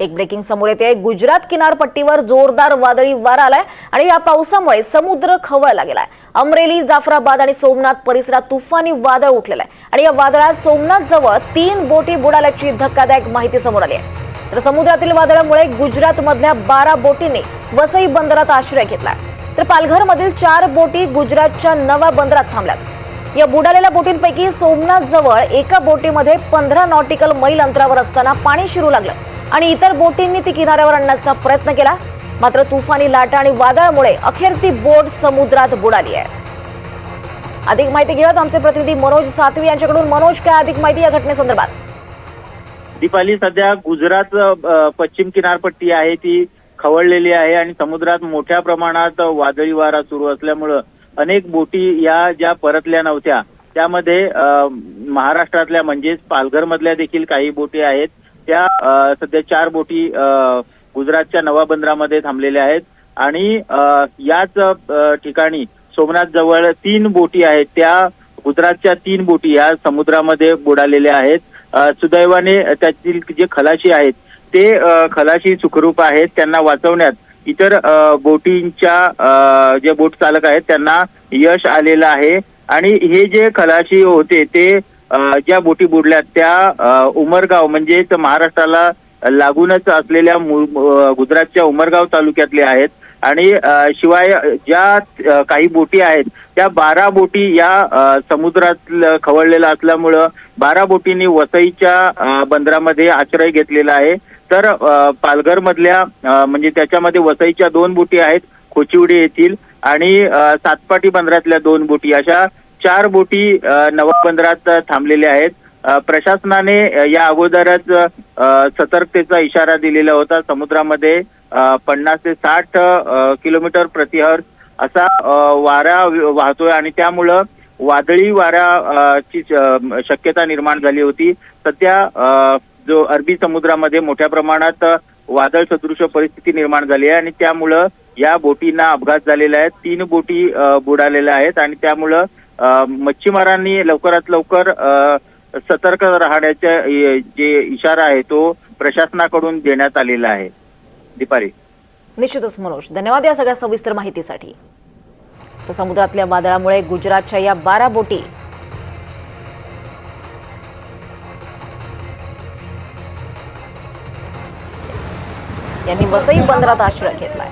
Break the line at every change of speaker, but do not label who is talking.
एक ब्रेकिंग समोर येते. गुजरात किनारपट्टीवर जोरदार वादळी वारा आलाय आणि या पावसामुळे समुद्र खवळला गेलाय. अमरेली जाफराबाद आणि सोमनाथ परिसरात तुफानी वादळ उठलेलं आहे. आणि या वादळात सोमनाथ जवळ तीन बोटी बुडाल्याची धक्कादायक माहिती समोर आली आहे. तर समुद्रातील वादळामुळे गुजरात मधल्या बारा बोटींनी वसई बंदरात आश्रय घेतला तर पालघरमधील चार बोटी गुजरातच्या नवा बंदरात थांबल्यात. या बुडालेल्या बोटींपैकी सोमनाथ जवळ एका बोटीमध्ये पंधरा नॉटिकल मैल अंतरावर असताना पाणी शिरू लागलं. आणि इतर बोटींनी ती किनाऱ्यावर आणण्याचा प्रयत्न केला. मात्र तुफानी लाटा आणि वादळामुळे अखेर ती बोट समुद्रात बुडाली आहे. अधिक माहिती घेऊयात आमचे प्रतिनिधी मनोज सातवी यांच्याकडून. मनोज काय अधिक माहिती या घटनेसंदर्भात?
दीपाली सध्या गुजरात पश्चिम किनारपट्टी आहे ती खवळलेली आहे आणि समुद्रात मोठ्या प्रमाणात वादळी वारा सुरू असल्यामुळं अनेक बोटी या ज्या परतल्या नव्हत्या त्यामध्ये महाराष्ट्रातल्या म्हणजेच पालघर मधल्या देखील काही बोटी आहेत. त्या सध्या चार बोटी अ, गुजरातच्या नवा बंदरामध्ये थांबलेल्या आहेत. आणि याच ठिकाणी सोमनाथ जवळ तीन बोटी आहेत. त्या गुजरातच्या तीन बोटी या समुद्रामध्ये बुडालेल्या आहेत. सुदैवाने त्यातील जे खलाशी आहेत ते खलाशी सुखरूप आहेत. त्यांना वाचवण्यात इतर बोटींच्या अ, जे बोट चालक आहेत त्यांना यश आलेलं आहे. आणि हे जे खलाशी होते ते ज्या बोटी बुडल्यात त्या उमरगाव म्हणजेच महाराष्ट्राला लागूनच असलेल्या गुजरातच्या उमरगाव तालुक्यातले आहेत. आणि शिवाय ज्या काही बोटी आहेत त्या बारा बोटी या समुद्रात खवळलेल्या असल्यामुळं बारा बोटींनी वसईच्या बंदरामध्ये आश्रय घेतलेला आहे. तर पालघर मधल्या म्हणजे त्याच्यामध्ये वसईच्या दोन बोटी आहेत खोचिवडी येथील आणि सातपाटी बंदरातल्या दोन बोटी. अशा चार बोटी नवा बंदरात थांबलेल्या आहेत. प्रशासनाने या अगोदरच सतर्कतेचा इशारा दिलेला होता. समुद्रामध्ये पन्नास ते साठ किलोमीटर प्रतिहर असा वारा वाहतोय आणि त्यामुळं वादळी वारा ची शक्यता निर्माण झाली होती. सध्या जो अरबी समुद्रामध्ये मोठ्या प्रमाणात वादळ सदृश परिस्थिती निर्माण झाली आहे आणि त्यामुळं या बोटींना अपघात झालेला आहे. तीन बोटी बुडालेल्या आहेत आणि त्यामुळं मच्छीमारांनी लवकरात लवकर सतर्क राहण्याचा जे इशारा आहे तो प्रशासनाकडून देण्यात आलेला आहे. दीपाली.
निश्चितच मनोज धन्यवाद या सगळ्या सविस्तर माहितीसाठी. तर समुद्रातल्या वादळामुळे गुजरातच्या या बारा बोटी यांनी वसई बंदरात आश्रय घेतलाय.